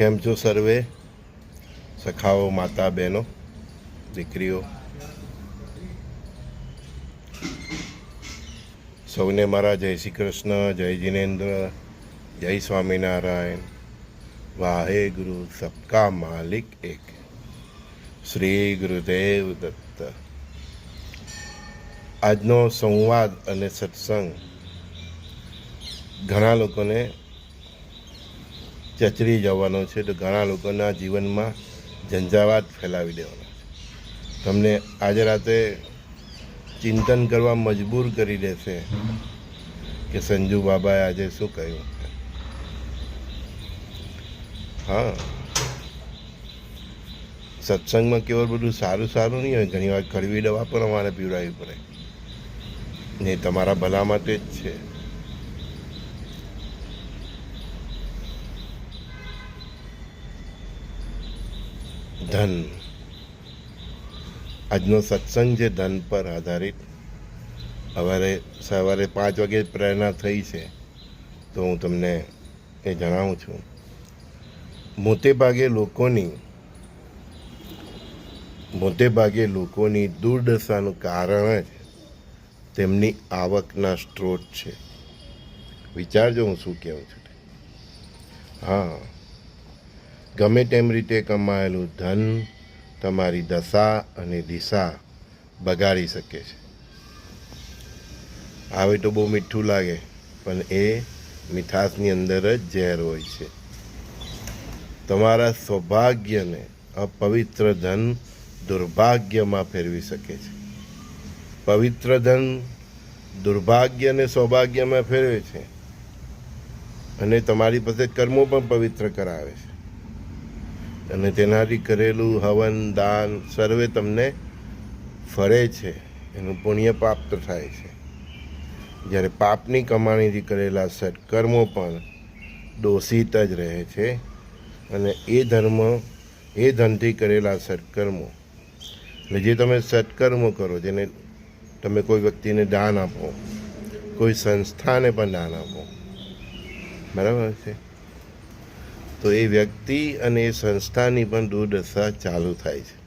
કેમ છો સર્વે? સખાઓ, માતા, બહેનો, દીકરીઓ. સૌને મારા જય શ્રી કૃષ્ણ, જય જિનેન્દ્ર, જય સ્વામિનારાયણ. વાહે ગુરુ સબકા માલિક એક. શ્રી ગુરુદેવ દત્ત. આજનો સંવાદ અને સત્સંગ ઘણા લોકોને ચચરી જવાનો છે તો ઘણા લોકોના જીવનમાં ઝંઝાવાત ફેલાવી દેવાનો તમને આજે રાતે ચિંતન કરવા મજબૂર કરી દેશે કે સંજુ બાબાએ આજે શું કહ્યું? હા. સત્સંગમાં કેવળ બધું સારું સારું નહીં હોય ઘણી વાર કડવી દવા પણ અમારે પીવડાવવી પડે. ને તમારા ભલા માટે જ છે. ધન. આજનો સત્સંગ છે ધન પર આધારિત સવારે સવારે પાંચ વાગે પ્રેરણા થઈ છે, તો હું તમને એ જણાવું છું. મોટે ભાગે લોકોની, મોટે ભાગે લોકોની દુર્દશાનું કારણ જ તેમની આવકના સ્ત્રોત છે. વિચારજો હું શું કહેવું છું. હા. ગમે તેમ રીતે કમાયેલું ધન તમારી દશા અને દિશા બગાડી શકે છે. આવે તો બહુ મીઠું લાગે, પણ એ મીઠાશની અંદર જ ઝેર હોય છે. તમારા સૌભાગ્યને અપવિત્ર ધન દુર્ભાગ્યમાં ફેરવી શકે છે. પવિત્ર ધન દુર્ભાગ્યને સૌભાગ્યમાં ફેરવે છે. અને તમારી પાસે કર્મો પણ પવિત્ર કરાવે છે. અને તેનાથી કરેલું હવન, દાન સર્વે તમને ફરે છે, એનું પુણ્ય પ્રાપ્ત થાય છે. જ્યારે પાપની કમાણીથી કરેલા સત્કર્મો પણ દોષિત જ રહે છે અને એ ધર્મ, એ ધનથી કરેલા સત્કર્મો. એટલે જે તમે સત્કર્મો કરો, જેને તમે કોઈ વ્યક્તિને દાન આપો, કોઈ સંસ્થાને પણ દાન આપો. બરાબર છે? તો એ વ્યક્તિ અને એ સંસ્થાની પણ દુર્દશા ચાલુ થાય છે.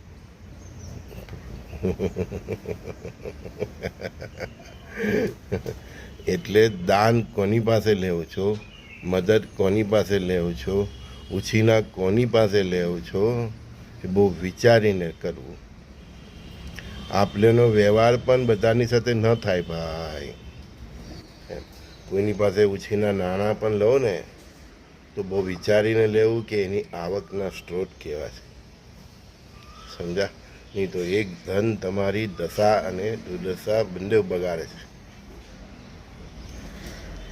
એટલે દાન કોની પાસે લેવો છો? મદદ કોની પાસે લેવો છો? ઉછીના કોની પાસે લેવો છો? એ બહુ વિચારીને કરવું. આપલેનો વ્યવહાર પણ બધાની સાથે ન થાય ભાઈ. કોઈની પાસે ઉછીના નાણાં પણ લો ને. તો બહુ વિચારીને લેવું કે એની આવકના સ્ત્રોત કેવા છે. સમજા? નહીં તો એક ધન તમારી દશા અને દુર્દશા બંને બગાડે છે.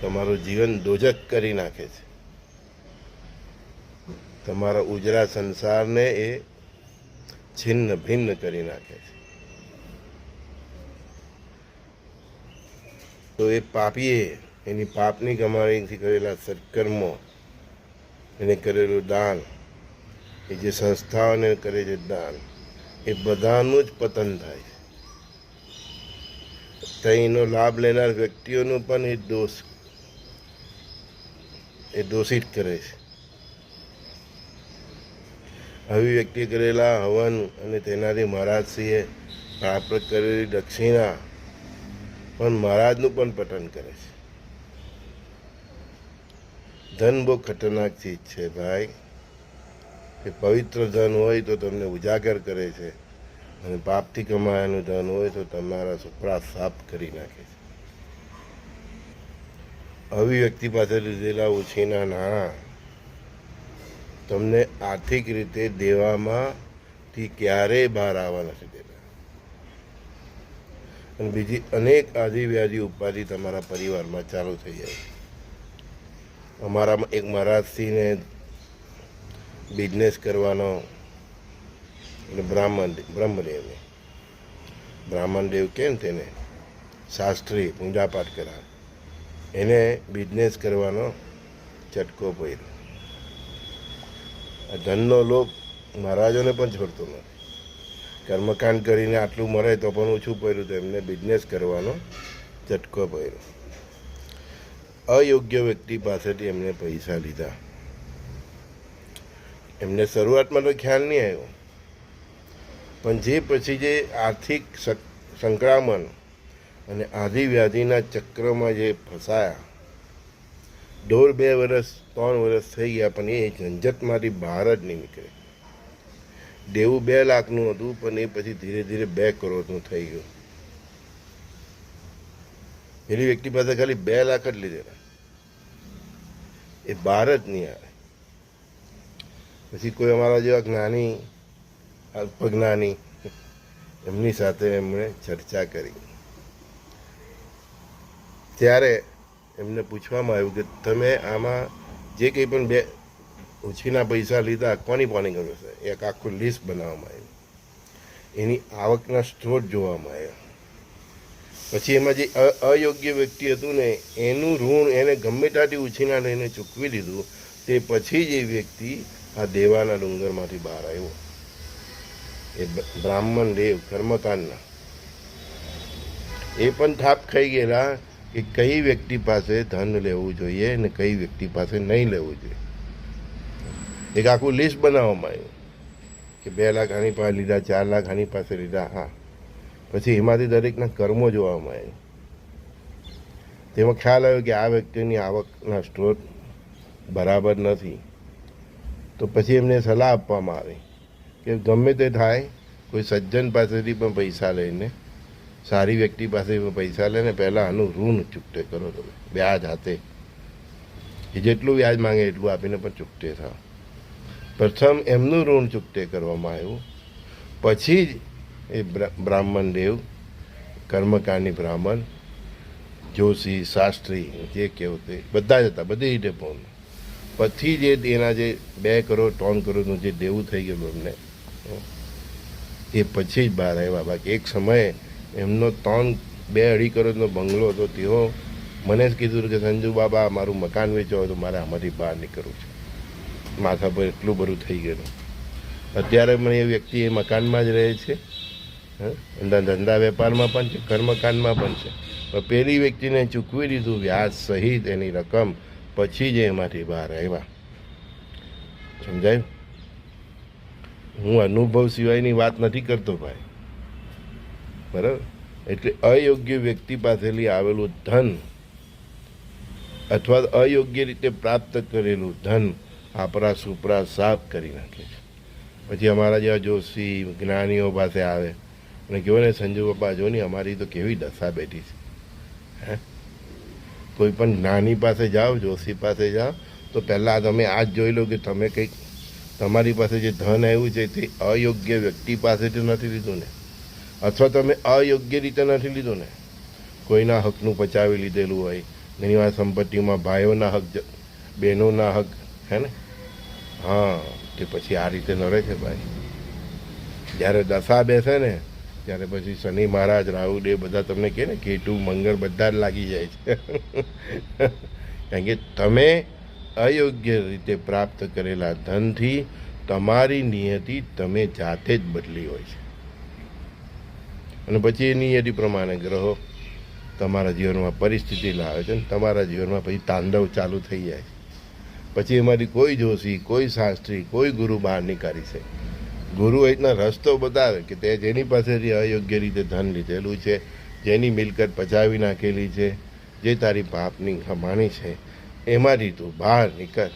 તમારું જીવન દોજક કરી નાખે છે. તમારા ઉજળા સંસારને એ છિન્ન ભિન્ન કરી નાખે છે. તો એ પાપીએ એની પાપની કમાણીથી કરેલા સત્કર્મો એને કરેલું દાન. એ જે સંસ્થાઓને કરે છે દાન, એ બધાનું જ પતન થાય છે. તેનો લાભ લેનાર વ્યક્તિઓનું પણ એ દોષ, એ દોષિત કરે છે. આવી વ્યક્તિ કરેલા હવન અને તેનાથી મહારાજશ્રીએ પ્રાપ્ત કરેલી દક્ષિણા પણ મહારાજનું પણ પતન કરે છે. ધન બહુ ખતરનાક ચીજ છે ભાઈ. એ પવિત્ર ધન હોય તો તમને ઉજાગર કરે છે અને પાપથી કમાયેલું ધન હોય તો તમારા સુપરા સાફ કરી નાખે છે. આવી વ્યક્તિ પાસે લીધેલા ઉછીના નાણાં તમને આર્થિક રીતે દેવામાંથી ક્યારેય બહાર આવવા નથી દેતા. અને બીજી અનેક આધી વ્યાધી ઉપાધિ તમારા પરિવારમાં ચાલુ થઈ જાય છે. અમારામાં એક મહારાજશ્રીને બિઝનેસ કરવાનો એટલે બ્રાહ્મણ બ્રહ્મદેવને બ્રાહ્મણદેવ કેમ તેને? શાસ્ત્રી, પૂજાપાઠ કરા એને બિઝનેસ કરવાનો ચટકો પડ્યો. આ ધનનો લોભ મહારાજોને પણ છોડતો નથી. કર્મકાંડ કરીને આટલું મળે તો પણ ઓછું પડ્યું તો એમને બિઝનેસ કરવાનો ચટકો પડ્યો. અયોગ્ય વ્યક્તિ પાસેથી એમને પૈસા લીધા. એમને શરૂઆતમાં તો ખ્યાલ નહીં આવ્યો. પણ જે પછી જે આર્થિક સક- સંક્રમણ અને આધિવ્યાધિના ચક્રમાં જે ફસાયા, દોઢ બે વર્ષ ત્રણ વર્ષ થઈ ગયા પણ એ ઝંઝટમાંથી બહાર જ નહીં નીકળે. દેવું બે લાખનું હતું પણ એ પછી ધીરે ધીરે બે કરોડનું થઈ ગયું. પેલી વ્યક્તિ પાસે ખાલી બે લાખ જ લીધેલા. એ બહાર જ નહીં આવે. પછી કોઈ અમારા જેવા જ્ઞાની, અલ્પજ્ઞાની, એમની સાથે એમણે ચર્ચા કરી. ત્યારે એમને પૂછવામાં આવ્યું કે તમે આમાં જે કંઈ પણ બે ઉછીના પૈસા લીધા, કોની કોની કર્યું છે? એક આખું લિસ્ટ બનાવવામાં આવ્યું. એની આવકના સ્ત્રોત જોવામાં આવ્યા. પછી એમાં જે અયોગ્ય વ્યક્તિ હતું ને, એનું ઋણ, એને ગમે ત્યાંથી ઉછીના લઈને ચૂકવી દીધું તે પછી જ એ વ્યક્તિ આ દેવાના ડુંગરમાંથી બહાર આવ્યો. એ બ્રાહ્મણ દેવ, કર્મકાંડના. એ પણ થાપ ખાઈ ગયેલા કે કઈ વ્યક્તિ પાસે ધન લેવું જોઈએ અને કઈ વ્યક્તિ પાસે નહીં લેવું જોઈએ. એક આખું લિસ્ટ બનાવવામાં આવ્યું કે બે લાખ આની પાસે લીધા, ચાર લાખ આની પાસે લીધા, હા. પછી એમાંથી દરેકના કર્મો જોવામાં આવ્યા તેમાં ખ્યાલ આવ્યો કે આ વ્યક્તિની આવકના સ્ત્રોત બરાબર નથી. તો પછી એમને સલાહ આપવામાં આવી કે ગમે તે થાય, કોઈ સજ્જન પાસેથી પણ પૈસા લઈને, સારી વ્યક્તિ પાસે પણ પૈસા લઈને પહેલાં આનું ઋણ ચૂકતે કરો તમે, વ્યાજ હાથે. એ જેટલું વ્યાજ માંગે એટલું આપીને પણ ચૂકતે થાવ. પ્રથમ એમનું ઋણ ચૂકતે કરવામાં આવ્યું. પછી જ એ બ્રા- બ્રાહ્મણ દેવ, કર્મકાંડી બ્રાહ્મણ, જોશી, શાસ્ત્રી, જે કહેવું તે, બધા જ હતા, બધી રીતે પણ પછી જે એના જે બે કરોડ, ત્રણ કરોડનું જે દેવું થઈ ગયેલું એમને એ પછી જ બહાર આવ્યા. બાકી એક સમયે એમનો ત્રણ, બે અઢી કરોડનો બંગલો હતો, તેઓ મને જ કીધું કે, સંજુ બાબા, મારું મકાન વેચો તો મારે આમાંથી બહાર નીકળવું છે. માથા પર એટલું બધું થઈ ગયેલું. અત્યારે મને એ વ્યક્તિ એ મકાનમાં જ રહે છે. હં? ધંધા વેપારમાં પણ છે, કર્મકાંડમાં પણ છે. પણ પેલી વ્યક્તિને ચૂકવી દીધું વ્યાજ સહિત એની રકમ પછી જ એમાંથી બહાર આવ્યા. સમજાયું? હું અનુભવ સિવાયની વાત નથી કરતો ભાઈ. બરાબર? એટલે અયોગ્ય વ્યક્તિ પાસેથી આવેલું ધન અથવા અયોગ્ય રીતે પ્રાપ્ત કરેલું ધન આપણા સુપરા સાફ કરી નાખે છે. પછી અમારા જેવા જોશી, જ્ઞાનીઓ પાસે આવે. અને કહો ને, સંજુ બાપા જો ને અમારી તો કેવી દશા બેઠી છે. હે? કોઈ પણ નાની પાસે જાઓ, જોશી પાસે જાઓ, તો પહેલાં તમે આ જ જોઈ લો કે તમે કંઈક, તમારી પાસે જે ધન આવ્યું છે તે અયોગ્ય વ્યક્તિ પાસેથી નથી લીધું ને? અથવા તમે અયોગ્ય રીતે નથી લીધું ને? કોઈના હકનું પચાવી લીધેલું હોય ઘણી વાર સંપત્તિમાં ભાઈઓના હક બહેનોના હક, હે ને? હા, તે પછી આ રીતે નડે છે ભાઈ. જ્યારે દશા બેસે ને ત્યારે પછી શનિ મહારાજ રાહુલ એ બધા તમને કહે ને કેટુ મંગળ બધા જ લાગી જાય છે. કારણ કે તમે અયોગ્ય રીતે પ્રાપ્ત કરેલા ધનથી તમારી નિયતિ તમે જાતે જ બદલી હોય છે. અને પછી એ નિયતિ પ્રમાણે ગ્રહો તમારા જીવનમાં પરિસ્થિતિ લાવે છે અને તમારા જીવનમાં પછી તાંડવ ચાલુ થઈ જાય છે. પછી એમાંથી કોઈ જોશી, કોઈ શાસ્ત્રી, કોઈ ગુરુ બહાર નીકાળી શકે. ગુરુ એ રીતના રસ્તો બતાવે કે તે જેની પાસેથી અયોગ્ય રીતે ધન લીધેલું છે, જેની મિલકત પચાવી નાખેલી છે, જે તારી પાપની કમાણી છે, એમાંથી તું બહાર નીકળ.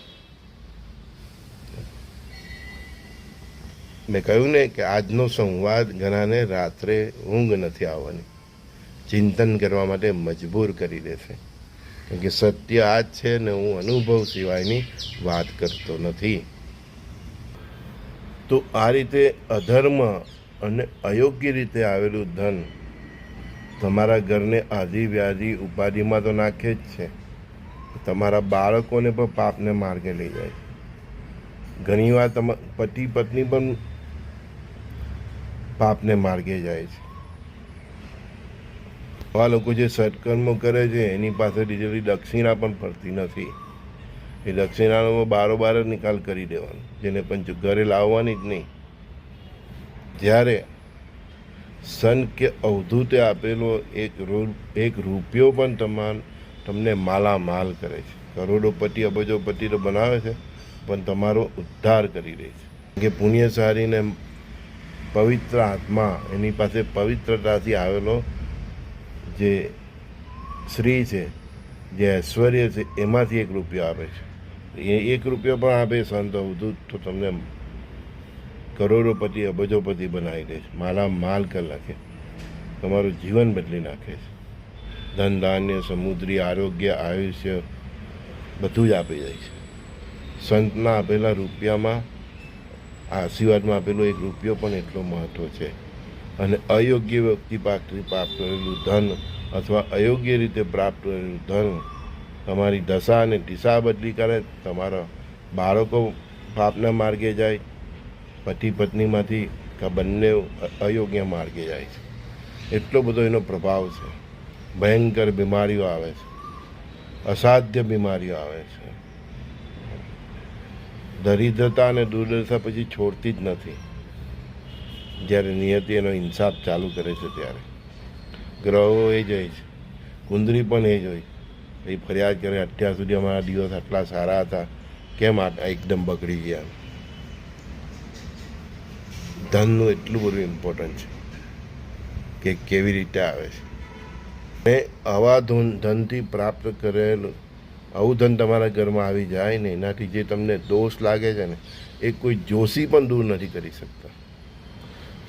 મેં કહ્યું ને કે આજનો સંવાદ ઘણાને રાત્રે ઊંઘ નથી આવવાની. ચિંતન કરવા માટે મજબૂર કરી દેશે. કારણ કે સત્ય આ જ છે ને હું અનુભવ સિવાયની વાત કરતો નથી. તો આ રીતે અધર્મ અને અયોગ્ય રીતે આવેલું ધન તમારા ઘરને આધિ વ્યાધિ ઉપાધિમાં તો નાખે જ છે. તમારા બાળકોને પણ પાપને માર્ગે લઈ જાય છે. ઘણીવાર તમા, પતિ પત્ની પણ પાપને માર્ગે જાય છે. આ લોકો જે સત્કર્મો કરે છે, એની પાસે જેટલી દક્ષિણા પણ ફરતી નથી. એ દક્ષિણાનો બારોબાર જ નિકાલ કરી દેવાનો. જેને પણ ઘરે લાવવાની જ નહીં. જ્યારે સન કે અવધૂતે આપેલો એક રૂ એક રૂપિયો પણ તમાન, તમને માલામાલ કરે છે. કરોડોપતિ, અબજોપતિ તો બનાવે છે, પણ તમારો ઉદ્ધાર કરી દે છે. કે પુણ્યશાળીને પવિત્ર આત્મા, એની પાસે પવિત્રતાથી આવેલો જે શ્રી છે, જે ઐશ્વર્ય છે, એમાંથી એક રૂપિયો આપે છે. એ એક રૂપિયો પણ આપે સંત અવધૂત તો તમને કરોડોપતિ, અબજોપતિ બનાવી દે છે. માલા માલ કરી નાખે તમારું જીવન બદલી નાખે છે. ધન, ધાન્ય, સમુદ્રી, આરોગ્ય, આયુષ્ય બધું જ આપી જાય છે. સંતના આપેલા રૂપિયામાં, આશીર્વાદમાં આપેલો એક રૂપિયો પણ એટલો મહત્ત્વ છે. અને અયોગ્ય વ્યક્તિ પાસેથી પ્રાપ્ત કરેલું ધન અથવા અયોગ્ય રીતે પ્રાપ્ત કરેલું ધન તમારી દશા અને દિશા બદલી કરે, તમારા બાળકો પાપના માર્ગે જાય, પતિ પત્નીમાંથી કે બંને અયોગ્ય માર્ગે જાય છે. એટલો બધો એનો પ્રભાવ છે. ભયંકર બીમારીઓ આવે છે. અસાધ્ય બીમારીઓ આવે છે. દરિદ્રતા અને દુર્દશા પછી છોડતી જ નથી. જ્યારે નિયતિ એનો ઇન્સાફ ચાલુ કરે છે ત્યારે. ગ્રહો એ જ હોય છે. કુંદરી પણ એ જ હોય એ ફરિયાદ કરે, અત્યાર સુધી અમારા દિવસ આટલા સારા હતા. કેમ આ એકદમ બગડી ગયા? ધનનું એટલું બધું ઇમ્પોર્ટન્ટ છે કે કેવી રીતે આવે છે. ને આવા ધન, ધનથી પ્રાપ્ત કરેલું, આવું ધન તમારા ઘરમાં આવી જાય ને, એનાથી જે તમને દોષ લાગે છે ને, એ કોઈ જોશી પણ દૂર નથી કરી શકતા.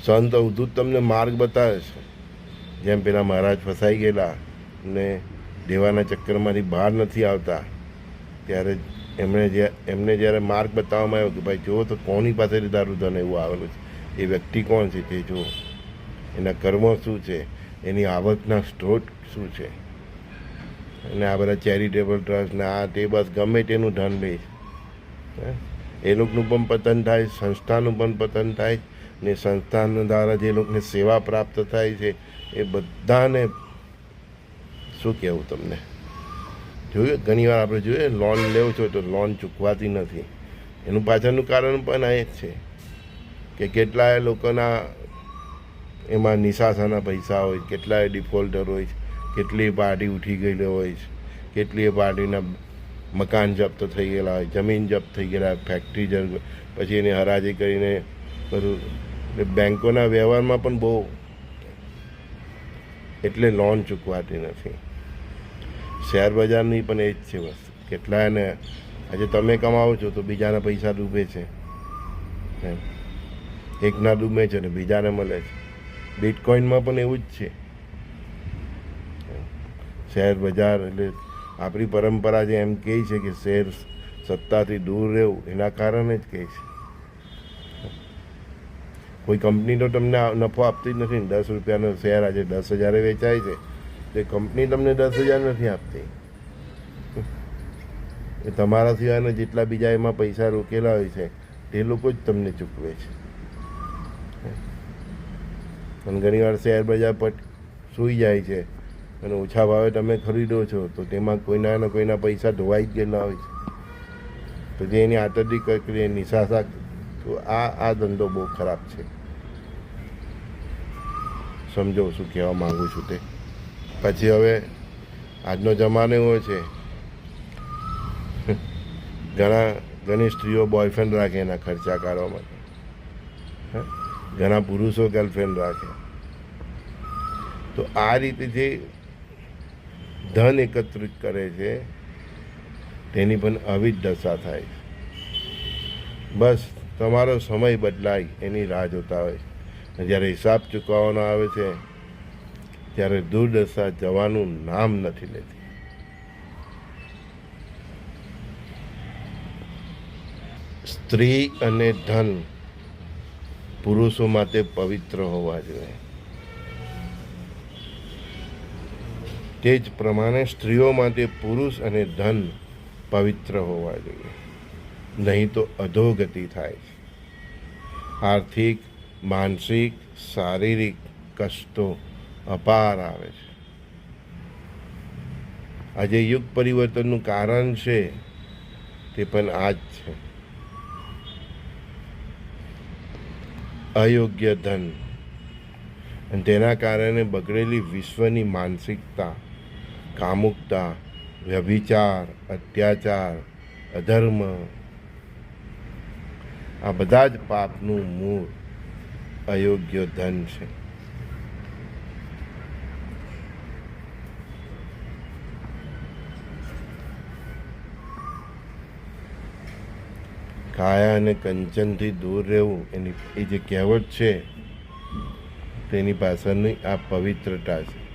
સંત અવધૂત તમને માર્ગ બતાવે છે. જેમ પેલા મહારાજ ફસાઈ ગયેલા ને દેવાના ચક્કરમાંથી બહાર નથી આવતા. ત્યારે એમણે જે એમને જ્યારે માર્ગ બતાવવામાં આવ્યો કે ભાઈ જુઓ તો કોની પાસેથી તારું ધન એવું આવેલું છે? એ વ્યક્તિ કોણ છે તે જુઓ એના કર્મો શું છે? એની આવકના સ્ત્રોત શું છે? અને આ બધા ચેરિટેબલ ટ્રસ્ટ ને આ તે બસ ગમે તેનું ધન લે? એ લોકોનું પણ પતન થાય, સંસ્થાનું પણ પતન થાય ને સંસ્થાન દ્વારા જે લોકોને સેવા પ્રાપ્ત થાય છે, એ બધાને શું કહેવું તમને? જોયું ઘણી વાર આપણે જોઈએ લોન લેવું છો તો લોન ચૂકવાતી નથી. એનું પાછળનું કારણ પણ આ જ છે કે કેટલાય લોકોના એમાં નિશાસાના પૈસા હોય કેટલાય ડિફોલ્ટર હોય કેટલી પાર્ટી ઉઠી ગયેલી હોય કેટલીય પાર્ટીના મકાન જપ્ત થઈ ગયેલા હોય જમીન જપ્ત થઈ ગયેલા હોય, ફેક્ટરી જ પછી એની હરાજી કરીને બધું. એટલે બેંકોના વ્યવહારમાં પણ બહુ એટલે લોન ચૂકવાતી નથી. શેર બજારની પણ એ જ છે વસ્તુ કેટલાયને આજે તમે કમાવો છો તો બીજાના પૈસા ડૂબે છે. એકના ડૂબે છે ને બીજાને મળે છે. બિટકોઇનમાં પણ એવું જ છે. શેર બજાર એટલે આપણી પરંપરા જે એમ કહે છે કે શેર સત્તાથી દૂર રહેવું, એના કારણે જ કહે છે. કોઈ કંપની તો તમને નફો આપતી જ નથી દસ રૂપિયાનો શેર આજે દસ હજારે વેચાય છે. તે કંપની તમને દસ હજાર નથી આપતી. એ તમારા સિવાયના જેટલા બીજા એમાં પૈસા રોકેલા હોય છે, તે લોકો જ તમને ચૂકવે છે. અને ઘણી વાર શેર બજાર પર સૂઈ જાય છે અને ઓછા ભાવે તમે ખરીદો છો, તો તેમાં કોઈના ને કોઈના પૈસા ધોવાઈ જ ગયેલા હોય છે. તો જે એની આતરડી કરી નિશાસા તો આ આ ધંધો બહુ ખરાબ છે. સમજો શું કહેવા માગું છું તે. પછી હવે આજનો જમાનો એવો છે. ઘણા, ઘણી સ્ત્રીઓ બોયફ્રેન્ડ રાખે એના ખર્ચા કાઢવા માટે? ઘણા પુરુષો ગર્લફ્રેન્ડ રાખે. તો આ રીતે જે ધન એકત્રિત કરે છે, તેની પણ આવી જ દશા થાય બસ, તમારો સમય બદલાય, એની રાહ જોતા હોય. જ્યારે હિસાબ ચૂકવવાનો આવે છે ત્યારે દુર્દશા જવાનું નામ નથી લેતી. સ્ત્રી અને ધન પુરુષો માટે પવિત્ર હોવા જોઈએ. તે જ પ્રમાણે સ્ત્રીઓ માટે પુરુષ અને ધન પવિત્ર હોવા જોઈએ. નહીં તો અધોગતિ થાય. છે આર્થિક, માનસિક, શારીરિક કષ્ટો અપાર આવે છે. આજે યુગ પરિવર્તનનું કારણ છે તે પણ આ જ છે. અયોગ્ય ધન. અને તેના કારણે બગડેલી વિશ્વની માનસિકતા, કામુકતા, વ્યભિચાર, અત્યાચાર, અધર્મ, આ બધા જ પાપનું મૂળ અયોગ્ય ધન છે. કાયા અને કંચનથી દૂર રહેવું એની એ જે કહેવત છે, તેની પાછળની આ પવિત્રતા છે.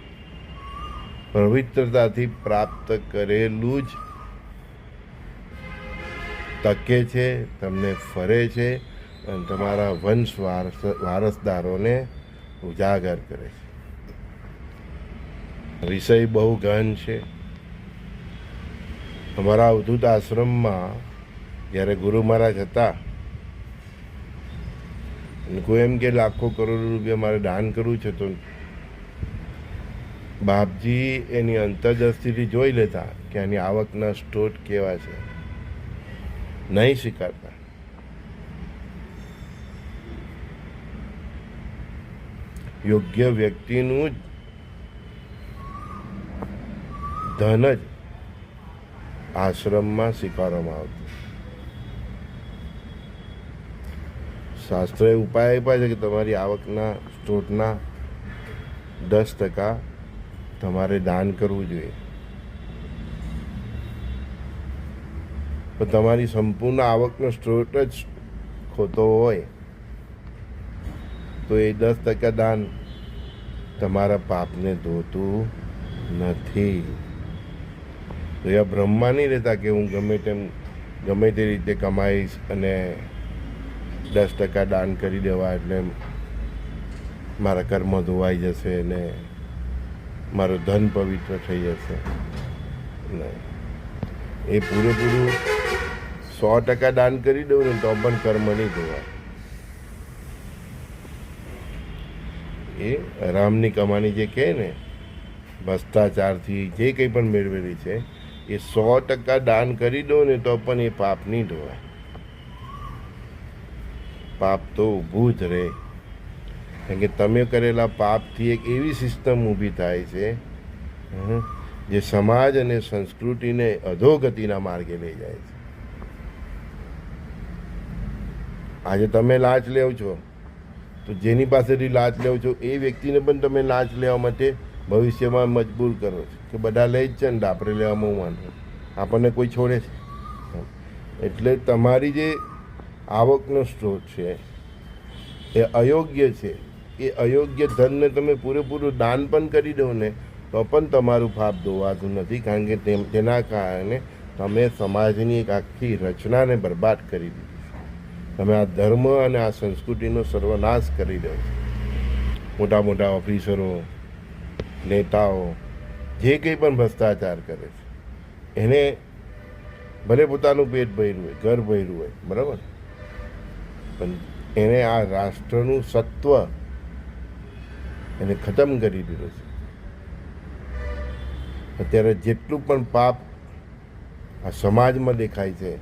પવિત્રતાથી પ્રાપ્ત કરેલું જ તકે છે, તમને ફરે છે અને તમારા વંશ વારસ, વારસદારોને ઉજાગર કરે છે. વિષય બહુ ગહન છે. અમારા અવધૂત આશ્રમમાં જ્યારે ગુરુ મહારાજ હતા કોઈ એમ કે લાખો કરોડ રૂપિયા મારે દાન કરવું છે, તો બાપજી એની અંતરદ્રષ્ટિથી જોઈ લેતા કે આની આવકના સ્ત્રોત કેવા છે. નહીં સ્વીકારતા. યોગ્ય વ્યક્તિનું જ ધન જ આશ્રમમાં સ્વીકારવામાં આવતું. શાસ્ત્રોએ ઉપાય આપ્યા છે કે તમારી આવકના, સ્ત્રોતના દસ ટકા તમારે દાન કરવું જોઈએ. પણ તમારી સંપૂર્ણ આવકનો સ્ત્રોત જ ખોટો હોય, તો એ દસ ટકા દાન તમારા પાપને ધોતું નથી. તો એ બ્રહ્મા નહીં રહેતા કે હું ગમે તેમ, ગમે તે રીતે કમાઈશ અને દસ ટકા દાન કરી દેવા એટલે મારા કર્મ ધોવાઈ જશે ને મારું ધન પવિત્ર થઈ જશે. એ પૂરેપૂરું સો ટકા દાન કરી દઉં ને તો પણ કર્મ નહીં ધોવાય. એ રામની કમાણી જે કહે ને, ભ્રષ્ટાચારથી જે કંઈ પણ મેળવેલી છે, એ સો ટકા દાન કરી દો ને તો પણ એ પાપ નહીં ધોવાય. પાપ તો ઊભું જ રહે. કારણ કે તમે કરેલા પાપથી એક એવી સિસ્ટમ ઊભી થાય છે જે સમાજ અને સંસ્કૃતિને અધોગતિના માર્ગે લઈ જાય છે. આજે તમે લાંચ લેવ છો, તો જેની પાસેથી લાંચ લેવ છો, એ વ્યક્તિને પણ તમે લાંચ લેવા માટે ભવિષ્યમાં મજબૂર કરો છો, કે બધા લઈ જ છે ને, આપણે લેવામાં હું વાંધો આપણને કોઈ છોડે છે એટલે તમારી જે આવકનો સ્ત્રોત છે. એ અયોગ્ય છે. એ અયોગ્ય ધનને તમે પૂરેપૂરું દાન પણ કરી દો ને, તો પણ તમારું પાપ ધોવાતું નથી. કારણ કે તેના કારણે તમે સમાજની એક આખી રચનાને બરબાદ કરી દીધી તમે આ ધર્મ અને આ સંસ્કૃતિનો સર્વનાશ કરી દો છો. મોટા મોટા ઓફિસરો, નેતાઓ, જે કંઈ પણ ભ્રષ્ટાચાર કરે છે, એને ભલે પોતાનું પેટ ભર્યું હોય, ઘર ભર્યું હોય, બરાબર? એને આ રાષ્ટ્રનું સત્વ એને ખતમ કરી દીધું છે. અત્યારે જેટલું પણ પાપ આ સમાજમાં દેખાય છે,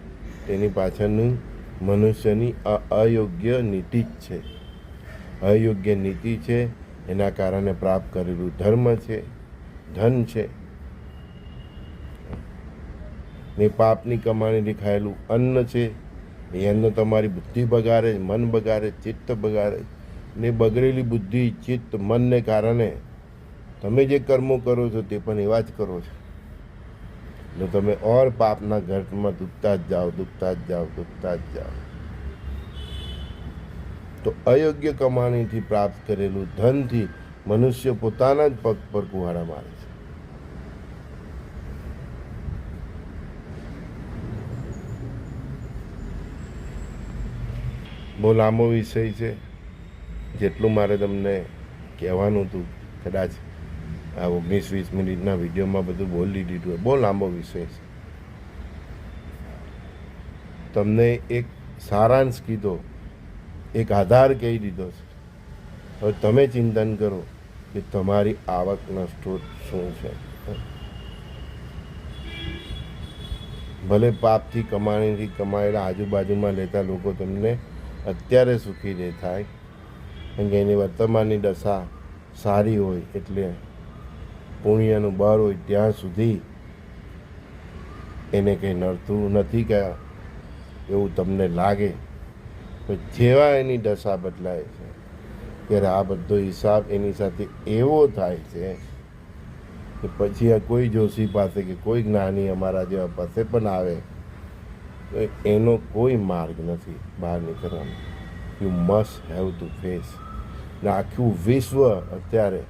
તેની પાછળનું મનુષ્યની અયોગ્ય નીતિ જ છે. અયોગ્ય નીતિ છે, એના કારણે પ્રાપ્ત કરેલું ધર્મ છે, ધન છે. ને પાપની કમાણી દેખાયેલું અન્ન છે. એ અન્ન તમારી બુદ્ધિ બગાડે, મન બગાડે, ચિત્ત બગાડે. ને બગડેલી બુદ્ધિ, ચિત્ત, મનને કારણે તમે જે કર્મો કરો છો તે પણ એવા જ કરો છો. ને તમે ઓર પાપના ઘટમાં ડૂબતા જ જાઓ ડૂબતા જ જાઓ ડૂબતા જ જાઓ. તો અયોગ્ય કમાણીથી પ્રાપ્ત કરેલું ધનથી મનુષ્ય પોતાના જ પગ પર કુહાડા મારે છે. બહુ લાંબો વિષય છે. જેટલું મારે તમને કહેવાનું હતું, કદાચ આ ઓગણીસ વીસ મિનિટના વિડીયોમાં બધું બોલી દીધું બહુ લાંબો વિષય છે. તમને એક સારાંશ કીધો, એક આધાર કહી દીધો છે. હવે તમે ચિંતન કરો કે તમારી આવકનો સ્ત્રોત શું છે. ભલે પાપથી કમાણીથી કમાયેલા આજુબાજુમાં લેતા લોકો તમને અત્યારે સુખી દેખાય કારણ કે એની વર્તમાનની દશા સારી હોય એટલે પુણ્યનું બળ હોય ત્યાં સુધી એને કંઈ નડતું નથી કે એવું તમને લાગે. તો જેવા એની દશા બદલાય છે, ત્યારે આ બધો હિસાબ એની સાથે એવો થાય છે કે પછી આ કોઈ જોશી પાસે કે કોઈ જ્ઞાની અમારા જેવા પાસે પણ આવે એનો કોઈ માર્ગ નથી બહાર નીકળવાનો. You must have to face ને આખું વિશ્વ અત્યારે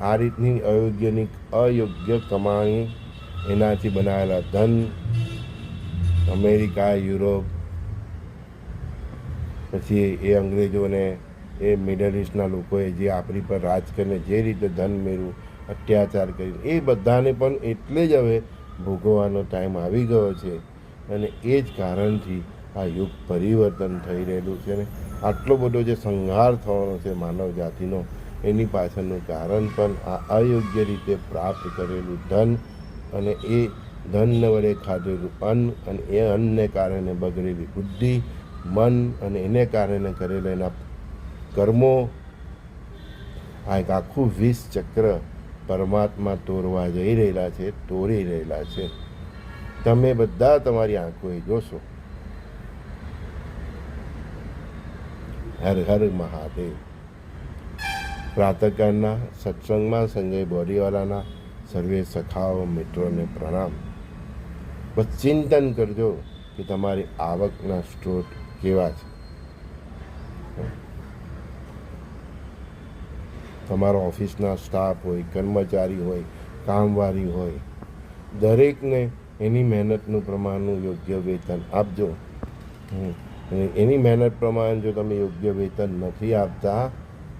આ રીતની અયોગ્યની અયોગ્ય કમાણી એનાથી બનાવેલા ધન, અમેરિકા, યુરોપ, પછી એ અંગ્રેજોને, એ મિડલ ઇસ્ટના લોકોએ જે આપણી પર રાજ કરીને જે રીતે ધન મેળવું અત્યાચાર કરીને, એ બધાને પણ એટલે જ હવે ભોગવવાનો ટાઈમ આવી ગયો છે. અને એ જ કારણથી આ યુગ પરિવર્તન થઈ રહેલું છે ને આટલો બધો જે સંહાર થવાનો છે માનવ જાતિનો, એની પાછળનું કારણ પણ આ અયોગ્ય રીતે પ્રાપ્ત કરેલું ધન અને એ ધનને વડે ખાધેલું અન્ન અને એ અન્નને કારણે બગડેલી બુદ્ધિ, મન અને એને કારણે કરેલા એના કર્મો, આ એક આખું વિષ ચક્ર પરમાત્મા તોરવા જઈ રહેલા છે તોડી રહેલા છે. તમે બધા તમારી આંખોએ જોશો. હર હર મહાદેવ. પ્રાતકાળના સત્સંગમાં સંજય બોરીવાલાના સર્વે સખાઓ, મિત્રોને પ્રણામ. બસ ચિંતન કરજો કે તમારી આવકના સ્ત્રોત કેવા છે. તમારો ઓફિસના સ્ટાફ હોય, કર્મચારી હોય, કામવાળી હોય, દરેકને એની મહેનતનું પ્રમાણનું યોગ્ય વેતન આપજો. એની મહેનત પ્રમાણે જો તમે યોગ્ય વેતન નથી આપતા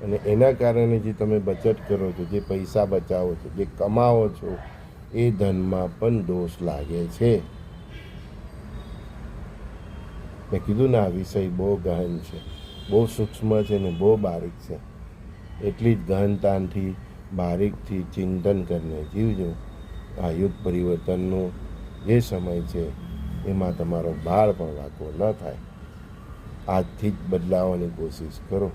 અને એના કારણે જે તમે બચત કરો છો, જે પૈસા બચાવો છો, જે કમાવો છો, એ ધનમાં પણ દોષ લાગે છે. મેં કીધું ને આ વિષય બહુ ગહન છે, બહુ સૂક્ષ્મ છે ને બહુ બારીક છે. એટલી જ ગહનતાથી, બારીકથી ચિંતન કરીને જીવજો. આ યુગ પરિવર્તનનો જે સમય છે, એમાં તમારો બાળ પણ વાંકો ન થાય. આજથી જ બદલાવાની કોશિશ કરો.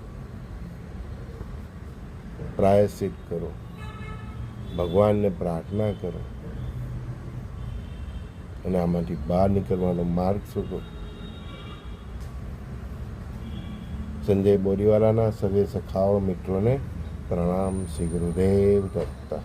પ્રાયશ્ચિત કરો. ભગવાનને પ્રાર્થના કરો. અને આમાંથી બહાર નીકળવાનો માર્ગ શોધો. સંજય બોરીવાલાના સર્વે સખાઓ મિત્રોને પ્રણામ શ્રી ગુરુદેવ દત્તા